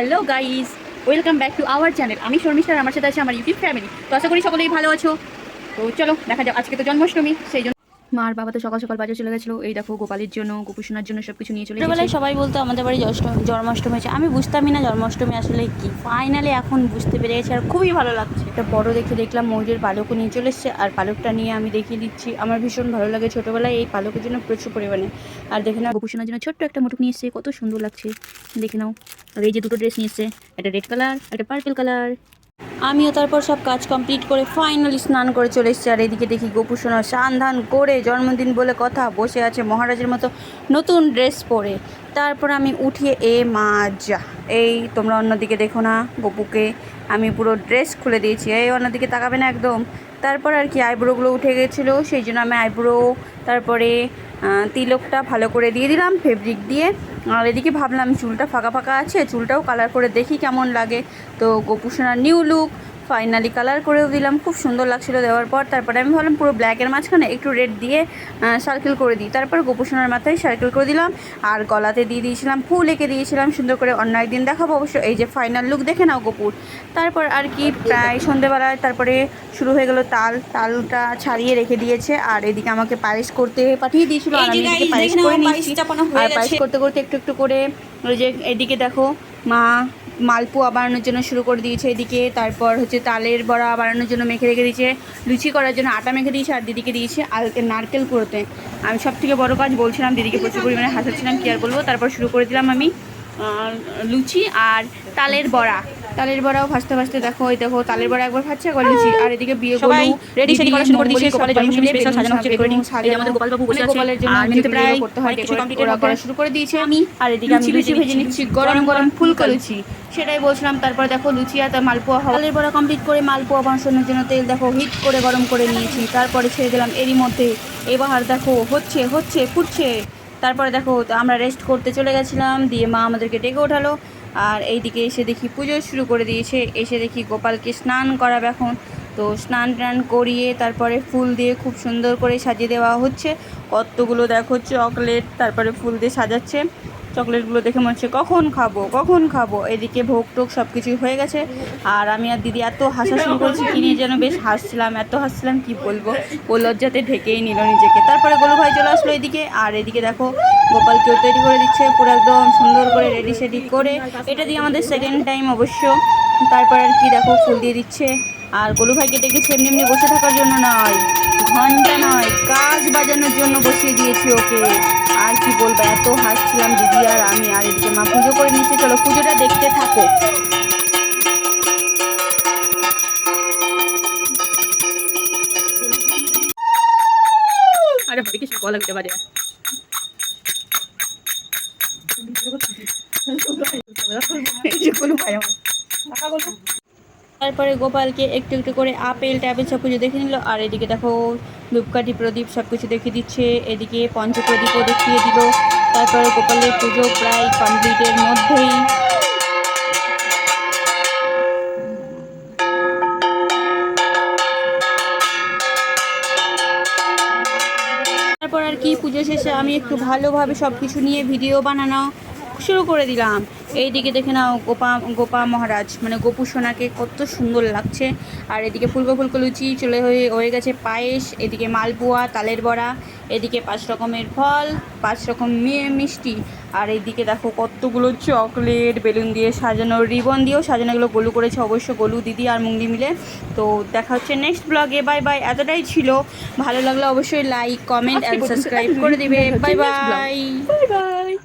Hello guys, welcome back to our channel. আমি শর্মিষ্ঠার আমার সাথে আছে আমার ইউটিউব ফ্যামিলি। তো আশা করি সকলেই ভালো আছো। তো চলো, দেখা যাক, আজকে তো জন্মাষ্টমী, সেই জন্য মার বাবা তো সকাল সকাল বাজার চলে গেছিল। এই দেখো গোপালের জন্য গোপুসোনার জন্য সব কিছু নিয়ে চলে ছোটবেলায় সবাই বলতো আমাদের বাড়ি জন্মাষ্টমী হয়েছে। আমি বুঝতামই না জন্মাষ্টমী আসলে কি। ফাইনালি এখন বুঝতে পেরে গেছি আর খুবই ভালো লাগছে। একটা বড় দেখে দেখলাম ময়ূরের পালকও নিয়ে চলে এসছে আর পালকটা নিয়ে আমি দেখিয়ে দিচ্ছি। আমার ভীষণ ভালো লাগে ছোটোবেলায় এই পালকের জন্য প্রচুর পরিমাণে। আর দেখে নাও গোপুসোনার জন্য ছোট্ট একটা মুটুক নিয়ে এসছে কত সুন্দর লাগছে। দেখে নাও আর এই যে দুটো ড্রেস নিয়ে এসছে একটা রেড কালার একটা পার্পল কালার আমিও তারপর সব কাজ কমপ্লিট করে ফাইনালি স্নান করে চলে এসেছি। আর এদিকে দেখি গোপুসোনা স্নান ধান করে জন্মদিন বলে কথা বসে আছে মহারাজের মতো নতুন ড্রেস পরে। তারপর আমি উঠিয়ে এ মা যা। এই তোমরা অন্যদিকে দেখো না গপুকে। আমি পুরো ড্রেস খুলে দিয়েছি। এই অন্যদিকে তাকাবে না একদম। তারপর আর কি আইব্রোগুলো উঠে গেছিল, সেই জন্য আমি আইব্রো, তারপরে তিলকটা ভালো করে দিয়ে দিলাম ফেব্রিক দিয়ে। আর এদিকে ভাবলাম চুলটা ফাঁকা ফাঁকা আছে, চুলটাও কালার করে দেখি কেমন লাগে। তো গোপুসোনার নিউ লুক ফাইনালি কালার করেও দিলাম। খুব সুন্দর লাগছিল দেওয়ার পর। তারপরে আমি ভাবলাম পুরো ব্ল্যাকের মাঝখানে একটু রেড দিয়ে সার্কেল করে দিই। তারপর গোপুসোনার মাথায় সার্কেল করে দিলাম। আর গলাতে দিয়ে দিয়েছিলাম ফুল এঁকে দিয়েছিলাম সুন্দর করে। অন্য একদিন দেখাবো অবশ্য। এই যে ফাইনাল লুক দেখে নাও গোপুর। তারপর আর কি প্রায় সন্ধেবেলায় তারপরে শুরু হয়ে গেল তাল। তালটা ছাড়িয়ে রেখে দিয়েছে। আর এদিকে আমাকে পায়েস করতে পাঠিয়ে দিয়েছিল। আর আমি এদিকে পায়েস করে নিচ্ছি আর পায়েস করতে করতে একটু একটু করে ওই যে এদিকে দেখো মা মালপোয়া বানানোর জন্য শুরু করে দিয়েছে এদিকে। তারপর হচ্ছে তালের বড়া বানানোর জন্য মেখে রেখে দিয়েছে। লুচি করার জন্য আটা মেখে দিয়েছে আর দিদিকে দিয়েছে নারকেল করতে আমি সব থেকে বড়ো কাজ বলছিলাম দিদিকে প্রচুর পরিমাণে হাসাচ্ছিলাম, কি আর বলব? তারপর শুরু করে দিলাম আমি লুচি আর তালের বড়া। তালের বড়াও ভাজতে ভাজতে দেখো ওই দেখো তালের বড়া একবার ভাজছে একবার লুচি আর এদিকে বিয়ে সবাই সেডি দিদি, করা শুরু করে দিয়েছে, গোপালের জন্মদিন special সাজানো হচ্ছে। সাজানো, এই আমাদের গোপালবাবু বসে আছে, গোপালের জন্য আর যেগুলো মেনুতে প্রায় করতে হয় কিছু ওরা করা শুরু করে দিয়েছে। আমি আর এদিকে আমি লুচি ভেজে নিচ্ছি, গরম গরম ফুলকা ফুলকা লুচি সেটাই বলছিলাম তারপর দেখো লুচি আর তার মালপোয়া হওয়া। তালের বড়া কমপ্লিট করে মালপোয়া বানানোর জন্য তেল দেখো হিট করে গরম করে নিয়েছি তারপরে ছেড়ে দিলাম এরই মধ্যে। এবার দেখো হচ্ছে হচ্ছে ফুটছে। তারপরে দেখো আমরা রেস্ট করতে চলে গেছিলাম, দিয়ে মা আমাদেরকে ডেকে ওঠালো। আর এইদিকে এসে দেখি পুজো শুরু করে দিয়েছে। এসে দেখি গোপালকে স্নান করাবে এখন। তো স্নান টান করিয়ে তারপরে ফুল দিয়ে খুব সুন্দর করে সাজিয়ে দেওয়া হচ্ছে। কতগুলো দেখো চকলেট, তারপরে ফুল দিয়ে সাজাচ্ছে। চকলেটগুলো দেখে মনে হচ্ছে, কখন খাব কখন খাব? এদিকে ভোগ টোক সব কিছুই হয়ে গেছে। আর আমি আর দিদি এত হাসা শুরু করেছি কি নিয়ে যেন বেশ হাসছিলাম, এত হাসছিলাম, কি বলব? ও লজ্জাতে ঢেকেই নিল নিজেকে। তারপরে গোলু ভাই চলে আসলো এদিকে। আর এদিকে দেখো গোপালকেও তৈরি করে দিচ্ছে, পুরো একদম সুন্দর করে রেডি সেডি করে। এটা দিয়ে আমাদের সেকেন্ড টাইম অবশ্য। তারপর আর কি দেখো, ফুল দিয়ে দিচ্ছে। আর গোলু ভাইকে ডেকেছে, এমনি এমনি বসে থাকার জন্য নয়। ঘণ্টা নয় কাজ বাজানোর জন্য বসিয়ে দিয়েছি ওকে। আর কি বলব এত হাসছিলাম দিদি আর আমি আর এদিকে মা পুজো করে নিচ্ছে। চলো পুজোটা দেখতে থাকো। আরে ভাবি কিছু বাজে। এই যে কোনো ভাই আমার তারপরে গোপালকে একটু একটু করে আপেল, ট্যাপেল সব কিছু দেখে নিল। আর এদিকে দেখো ধূপকাঠি প্রদীপ সব কিছু দেখিয়ে দিচ্ছে। এদিকে পঞ্চপ্রদীপও দেখিয়ে দিল। তারপরে গোপালের পুজো প্রায় কমপ্লিটের মধ্যেই। তারপর আর কি পুজো শেষে আমি একটু ভালোভাবে সব কিছু নিয়ে ভিডিও বানানো শুরু করে দিলাম। এইদিকে দেখে নাও গোপা গোপা মহারাজ। মানে গোপু সোনাকে কত সুন্দর লাগছে। আর এদিকে ফুলকো ফুলকো লুচি চলে হয়ে হয়ে গেছে পায়েস এদিকে মালপোয়া তালের বড়া এদিকে পাঁচ রকমের ফল পাঁচ রকম মিষ্টি। আর এইদিকে দেখো কতগুলো চকলেট বেলুন দিয়ে সাজানো রিবন দিয়েও সাজানো এগুলো গোলু করেছে অবশ্য গোলু দিদি আর মুঙ্গি মিলে। তো দেখা হচ্ছে নেক্সট ব্লগে বাই বাই এতটাই ছিল। ভালো লাগলে অবশ্যই লাইক কমেন্ট অ্যান্ড সাবস্ক্রাইব করে দিবে। Bye bye bye bye